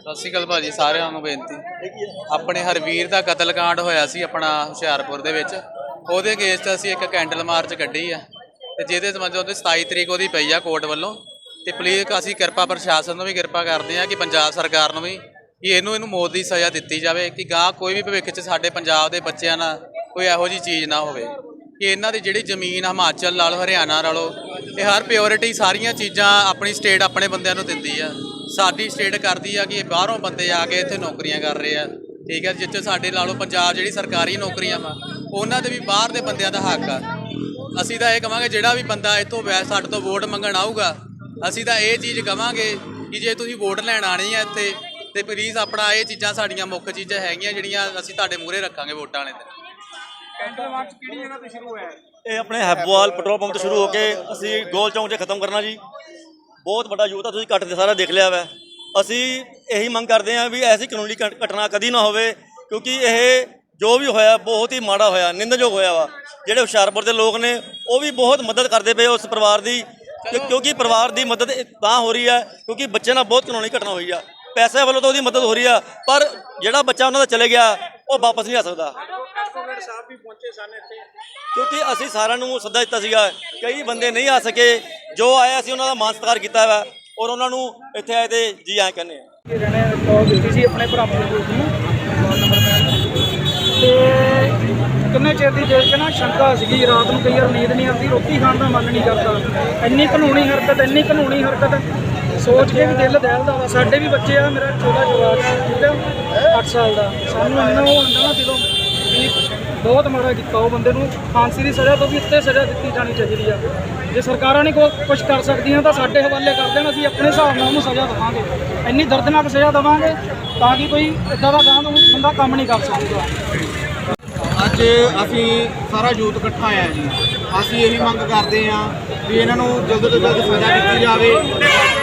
ਸਤਿ ਸ਼੍ਰੀ ਅਕਾਲ ਭਾਜੀ, ਸਾਰਿਆਂ ਨੂੰ ਬੇਨਤੀ। ਆਪਣੇ ਹਰਵੀਰ ਦਾ ਕਤਲकांड ਹੋਇਆ ਸੀ ਆਪਣਾ ਹੁਸ਼ਿਆਰਪੁਰ ਦੇ ਵਿੱਚ। ਉਹਦੇ ਅਗੇਂਸਟ ਅਸੀਂ ਇੱਕ ਕੈਂਡਲ ਮਾਰਚ ਕੱਢੀ ਆ। ਤੇ ਜਿਹਦੇ ਸੰਬੰਧ ਉਹਦੇ 27 ਤਰੀਕ ਉਹਦੀ ਪਈ ਆ ਕੋਰਟ ਵੱਲੋਂ। ਤੇ ਪਲੀਜ਼ ਅਸੀਂ ਕਿਰਪਾ ਪ੍ਰਸ਼ਾਸਨ ਨੂੰ ਵੀ ਕਿਰਪਾ ਕਰਦੇ ਆ ਕਿ ਪੰਜਾਬ ਸਰਕਾਰ ਨੂੰ ਵੀ ਕਿ ਇਹਨੂੰ ਇਹਨੂੰ ਮੌਤ ਦੀ ਸਜ਼ਾ ਦਿੱਤੀ ਜਾਵੇ, ਕਿ ਗਾਂ ਕੋਈ ਵੀ ਭਵਿੱਖ 'ਚ ਸਾਡੇ ਪੰਜਾਬ ਦੇ ਬੱਚਿਆਂ ਨਾਲ ਕੋਈ ਇਹੋ ਜੀ ਚੀਜ਼ ਨਾ ਹੋਵੇ। ਕਿ ਇਹਨਾਂ ਦੀ ਜਿਹੜੀ ਜ਼ਮੀਨ ਹਿਮਾਚਲ ਨਾਲ, ਹਰਿਆਣਾ ਨਾਲੋਂ, ਇਹ ਹਰ ਪਿਓਰਿਟੀ ਸਾਰੀਆਂ ਚੀਜ਼ਾਂ ਆਪਣੀ ਸਟੇਟ ਆਪਣੇ ਬੰਦਿਆਂ ਨੂੰ ਦਿੰਦੀ ਆ। ਸਾਡੀ ਸਟੇਟ ਕਰਦੀ ਆ ਕਿ ਇਹ ਬਾਹਰੋਂ ਬੰਦੇ ਆ ਕੇ ਇੱਥੇ ਨੌਕਰੀਆਂ ਕਰ ਰਹੇ ਆ। ਠੀਕ ਹੈ ਜਿੱਥੇ ਸਾਡੇ ਨਾਲੋਂ ਪੰਜਾਬ ਜਿਹੜੀ ਸਰਕਾਰੀ ਨੌਕਰੀਆਂ ਵਾ, ਉਹਨਾਂ ਦੇ ਵੀ ਬਾਹਰ ਦੇ ਬੰਦਿਆਂ ਦਾ ਹੱਕ ਆ। ਅਸੀਂ ਤਾਂ ਇਹ ਕਵਾਂਗੇ ਜਿਹੜਾ ਵੀ ਬੰਦਾ ਇੱਥੋਂ ਵੈ, ਸਾਡੇ ਤੋਂ ਵੋਟ ਮੰਗਣ ਆਊਗਾ, ਅਸੀਂ ਤਾਂ ਇਹ ਚੀਜ਼ ਕਵਾਂਗੇ ਕਿ ਜੇ ਤੁਸੀਂ ਵੋਟ ਲੈਣ ਆਣੀ ਆ ਇੱਥੇ, ਤੇ ਪਲੀਜ਼ ਆਪਣਾ ਇਹ ਚੀਜ਼ਾਂ ਸਾਡੀਆਂ ਮੁੱਖ ਚੀਜ਼ਾਂ ਹੈਗੀਆਂ ਜਿਹੜੀਆਂ ਅਸੀਂ ਤੁਹਾਡੇ ਮੂਹਰੇ ਰੱਖਾਂਗੇ ਵੋਟਾਂ ਵਾਲੇ ਦਿਨ। ਕੈਂਡਲ ਮਾਰਚ ਕਿਹੜੀ ਜਗ੍ਹਾ ਤੇ ਸ਼ੁਰੂ ਹੋਇਆ ਹੈ? ਇਹ ਆਪਣੇ ਹੈਬੋਵਾਲ ਪੈਟਰੋਲ ਪੰਪ ਤੋਂ ਸ਼ੁਰੂ ਹੋ ਕੇ ਅਸੀਂ ਗੋਲ ਚੌਂਕ 'ਚ ਖਤਮ ਕਰਨਾ ਜੀ। ਬਹੁਤ ਵੱਡਾ ਯੂਥ ਆ ਤੁਸੀਂ ਘੱਟ ਸਾਰਾ ਦੇਖ ਲਿਆ ਵੈ। ਅਸੀਂ ਇਹੀ ਮੰਗ ਕਰਦੇ ਹਾਂ ਵੀ ਐਸੀ ਕਾਨੂੰਨੀ ਘਟ- ਘਟਨਾ ਕਦੀ ਨਾ ਹੋਵੇ, ਕਿਉਂਕਿ ਇਹ ਜੋ ਵੀ ਹੋਇਆ ਬਹੁਤ ਹੀ ਮਾੜਾ ਹੋਇਆ, ਨਿੰਦਣਯੋਗ ਹੋਇਆ ਵਾ। ਜਿਹੜੇ ਹੁਸ਼ਿਆਰਪੁਰ ਦੇ ਲੋਕ ਨੇ, ਉਹ ਵੀ ਬਹੁਤ ਮਦਦ ਕਰਦੇ ਪਏ ਉਸ ਪਰਿਵਾਰ ਦੀ, ਕਿ- ਕਿਉਂਕਿ ਪਰਿਵਾਰ ਦੀ ਮਦਦ ਇਹ ਤਾਂ ਹੋ ਰਹੀ ਹੈ ਕਿਉਂਕਿ ਬੱਚੇ ਨਾਲ ਬਹੁਤ ਕਾਨੂੰਨੀ ਘਟਨਾ ਹੋਈ ਆ। ਪੈਸੇ ਵੱਲੋਂ ਤਾਂ ਉਹਦੀ ਮਦਦ ਹੋ ਰਹੀ ਆ, ਪਰ ਜਿਹੜਾ ਬੱਚਾ ਉਹਨਾਂ ਦਾ ਚਲੇ ਗਿਆ, ਉਹ ਵਾਪਸ ਨਹੀਂ ਆ ਸਕਦਾ। ਐਡਵੋਕੇਟ ਸਾਹਿਬ ਵੀ ਪਹੁੰਚੇ ਸਨ ਇੱਥੇ। ਕਿਉਂਕਿ ਅਸੀਂ ਸਾਰਿਆਂ ਨੂੰ ਸੱਦਾ ਦਿੱਤਾ ਸੀਗਾ ਕਈ ਬੰਦੇ ਨਹੀਂ ਆ ਸਕੇ ਜੋ ਆਏ ਅਸੀਂ ਉਹਨਾਂ ਦਾ ਮਾਨ ਸਤਿਕਾਰ ਕੀਤਾ ਵਾ ਔਰ ਉਹਨਾਂ ਨੂੰ ਇੱਥੇ ਆਏ ਤੇ ਜੀ ਆਇਆਂ ਕਹਿੰਦੇ ਆ। ਕਿ ਜਣੇ ਕਾਲ ਦਿੱਤੀ ਸੀ ਆਪਣੇ ਭਰਾਵਾਂ ਨੂੰ ਨੂੰ ਫੋਨ ਨੰਬਰ ਤੇ ਕਿੰਨੇ ਚਿਰ ਦੀ ਦਿਲ 'ਚ ਨਾ ਸ਼ੰਕਾ ਸੀਗੀ ਰਾਤ ਨੂੰ ਕਈ ਵਾਰ ਨੀਂਦ ਨਹੀਂ ਆਉਂਦੀ ਰੋਟੀ ਖਾਣ ਦਾ ਮਨ ਨਹੀਂ ਕਰਦਾ। ਇੰਨੀ ਕਾਨੂੰਨੀ ਹਰਕਤ ਇੰਨੀ ਕਾਨੂੰਨੀ ਹਰਕਤ। ਸੋਚ ਕੇ ਵੀ ਦਿਲ ਦਹਿਲਦਾ ਵਾ। ਸਾਡੇ ਵੀ ਬੱਚੇ ਆ ਮੇਰਾ ਛੋਟਾ ਜਵਾਕ ਆ, ਠੀਕ ਆ? 8 ਸਾਲ ਦਾ। ਸਾਨੂੰ ਇੰਨਾ ਉਹ ਹੁੰਦਾ ਨਾ ਦਿਲੋਂ ਵੀ ਬਹੁਤ ਮਾੜਾ ਕੀਤਾ ਉਹ ਬੰਦੇ ਨੂੰ। ਫਾਂਸੀ ਦੀ ਸਜ਼ਾ ਤੋਂ ਵੀ ਉੱਤੇ ਸਜ਼ਾ ਦਿੱਤੀ ਜਾਣੀ ਚਾਹੀਦੀ ਆ। ਜੇ ਸਰਕਾਰਾਂ ਨਹੀਂ ਕੋਈ ਕੁਝ ਕਰ ਸਕਦੀਆਂ ਤਾਂ ਸਾਡੇ ਹਵਾਲੇ ਕਰ ਦੇਣ, ਅਸੀਂ ਆਪਣੇ ਹਿਸਾਬ ਨਾਲ ਉਹਨੂੰ ਸਜ਼ਾ ਦੇਵਾਂਗੇ। ਇੰਨੀ ਦਰਦਨਾਕ ਸਜ਼ਾ ਦੇਵਾਂਗੇ ਤਾਂ ਕਿ ਕੋਈ ਇਦਾਂ ਦਾ ਗਾਂ ਨੂੰ ਬੰਦਾ ਕੰਮ ਨਹੀਂ ਕਰ ਸਕੂਗਾ ਅੱਜ ਅਸੀਂ ਸਾਰਾ ਯੂਥ ਇਕੱਠਾ ਆਇਆ ਜੀ। ਅਸੀਂ ਇਹੀ ਮੰਗ ਕਰਦੇ ਹਾਂ ਵੀ ਇਹਨਾਂ ਨੂੰ ਜਲਦ ਤੋਂ ਜਲਦ ਸਜ਼ਾ ਦਿੱਤੀ ਜਾਵੇ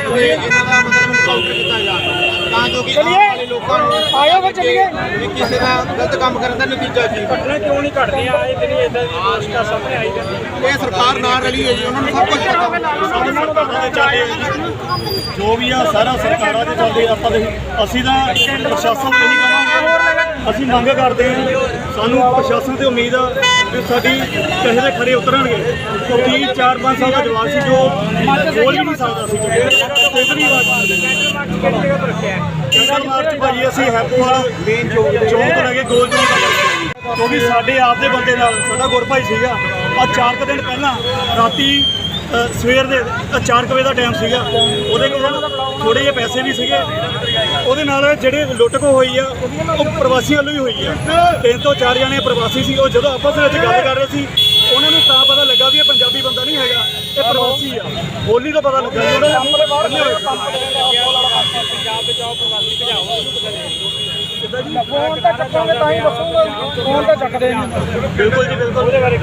ਤੇ ਇਹਨਾਂ ਦਾ ਮਤਲਬ ਕਾਊਂਟਰ ਕੀਤਾ ਜਾਵੇ। ਤਾਂ ਜੋ ਕਿ ਆਉਣ ਵਾਲੇ ਲੋਕਾਂ ਨੂੰ ਆਇਓ ਫਿਰ ਚੱਲੀਏ। ਵੀ ਕਿਸੇ ਦਾ ਗਲਤ ਕੰਮ ਕਰਨ ਦਾ ਨਤੀਜਾ ਕੀ ਘਟਨਾ ਕਿਉਂ ਨਹੀਂ ਘਟਦੀਆਂ ਆਏ ਦਿਨ ਇਦਾਂ ਦੀ ਮੁਸ਼ਕਲ ਸਾਹਮਣੇ ਆਈ ਜਾਂਦੀ? ਇਹ ਸਰਕਾਰ ਨਾਲ ਰਲੀ ਹੈ ਜੀ ਉਹਨਾਂ ਨੂੰ ਸਭ ਕੁਝ ਪਤਾ ਉਹਨਾਂ ਨੂੰ ਤਾਂ ਪਤਾ ਚੱਲੇ ਜੋ। ਵੀ ਆ ਸਾਰਾ ਸਰਕਾਰਾਂ ਦੇ ਚੱਲਦੇ ਆਪਾਂ ਦੇ ਅਸੀਂ ਤਾਂ ਪ੍ਰਸ਼ਾਸਨ ਨੂੰ ਇਹੀ ਕਹਾਂਗੇ ਅਸੀਂ ਮੰਗ ਕਰਦੇ ਹਾਂ ਸਾਨੂੰ ਪ੍ਰਸ਼ਾਸਨ ਤੇ ਉਮੀਦ ਆ ਕਿ ਸਾਡੀ ਕਿਸੇ ਦੇ ਖੜੇ ਉਤਰਨਗੇ। ਕਿਉਂਕਿ 4-5 ਸਾਲ ਦਾ ਜਵਾਨ ਸੀ ਜੋ ਬੋਲ ਵੀ ਨਹੀਂ ਸਕਦਾ ਸੀ ਹੈ ਕਿੰਗਲ ਮਾਰਚ ਭਾਜੀ ਅਸੀਂ ਹੈਪੋਵਾਲ ਮੇਨ ਚੌਂਕ ਚੌਂਕ ਤੋਂ ਲੈ ਕੇ ਗੋਲ ਚੌਂਕ ਤੱਕ ਕਿਉਂਕਿ ਸਾਡੇ ਆਪ ਦੇ ਬੰਦੇ ਨਾਲ ਸਾਡਾ ਗੁਰਭਾਈ ਸੀਗਾ। ਆ ਚਾਰ ਕੁ ਦਿਨ ਪਹਿਲਾਂ ਰਾਤੀ ਸਵੇਰ ਦੇ 4 ਵਜੇ ਦਾ ਟਾਈਮ ਸੀਗਾ। ਉਹਦੇ ਕੋਲ ਥੋੜੇ ਜਿਹੇ ਪੈਸੇ ਵੀ ਸੀਗੇ। ਉਹਦੇ ਨਾਲ ਜਿਹੜੇ ਲੁੱਟ ਕੋ ਹੋਈ ਆ ਉਹ ਪ੍ਰਵਾਸੀ ਵੱਲੋਂ ਵੀ ਹੋਈ ਆ। ਤਿੰਨ ਤੋਂ ਚਾਰ ਜਣੇ ਪ੍ਰਵਾਸੀ ਸੀ। ਉਹ ਜਦੋਂ ਆਪਸ ਵਿੱਚ ਗੱਲ ਕਰ ਰਹੇ ਸੀ ਉਹਨਾਂ ਨੂੰ ਤਾਂ ਪਤਾ ਲੱਗਾ ਬੰਦਾ ਨਹੀਂ ਹੈਗਾ ਇਹ ਪ੍ਰਵਾਸੀ ਆ। ਬੋਲੀ ਤੋਂ ਪਤਾ ਲੱਗਾ ਵੀ ਉਹਨਾਂ ਨੇ ਬੰਨੇ ਹੋਏ ਸੀ। ਪੰਜਾਬ ਬਚਾਓ ਪ੍ਰਵਾਸੀ ਭਜਾਓ ਫੋਨ ਤਾਂ ਚੱਕਾਂਗੇ ਤਾਂ ਹੀ ਦੱਸੂਗਾ। ਫੋਨ ਤਾਂ ਚੱਕਦੇ ਨਹੀਂ। ਬਿਲਕੁਲ ਜੀ ਬਿਲਕੁਲ। ਉਹਦੇ ਬਾਰੇ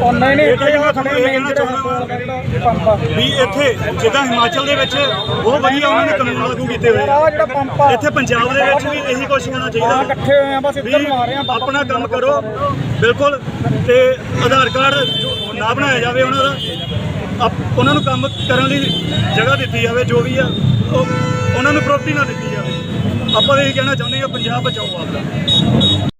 ਉਹ ਨਹੀਂ ਨਹੀਂ ਇੱਥੇ ਇਹ ਤਾਂ ਥੋੜੇ ਮੈਂ ਮੇਨ ਕਹਿਣਾ ਜਿਹੜਾ ਪੰਪ ਆ। ਵੀ ਇੱਥੇ ਜਿੱਦਾਂ ਹਿਮਾਚਲ ਦੇ ਵਿੱਚ ਬਹੁਤ ਵਧੀਆ ਉਹਨਾਂ ਨੇ ਕਾਨੂੰਨ ਲਾਗੂ ਕੀਤੇ ਹੋਏ ਆ। ਜਿਹੜਾ ਪੰਪ ਆ। ਇੱਥੇ ਪੰਜਾਬ ਦੇ ਵਿੱਚ ਵੀ ਇਹੀ ਕੁਛ ਹੋਣਾ ਚਾਹੀਦਾ। ਇਕੱਠੇ ਹੋਏ ਆ ਬਸ ਇੱਧਰ ਨੂੰ ਆ ਰਹੇ ਆ ਵੀ ਆਪਣਾ ਕੰਮ ਕਰੋ। ਬਿਲਕੁਲ। ਤੇ ਆਧਾਰ ਕਾਰਡ ਜੋ ਨਾ ਬਣਾਇਆ ਜਾਵੇ ਉਹਨਾਂ ਦਾ। ਆਪ- ਉਹਨਾਂ ਨੂੰ ਕੰਮ ਕਰਨ ਲਈ ਜਗ੍ਹਾ ਦਿੱਤੀ ਜਾਵੇ, ਜੋ ਵੀ ਆ, ਉਹ ਉਹਨਾਂ ਨੂੰ ਪ੍ਰਾਪਰਟੀ ਨਾ ਦਿੱਤੀ ਜਾਵੇ। ਆਪਾਂ ਤਾਂ ਇਹ ਕਹਿਣਾ ਚਾਹੁੰਦੇ ਹਾਂ ਪੰਜਾਬ ਬਚਾਓ ਆਪਦਾ।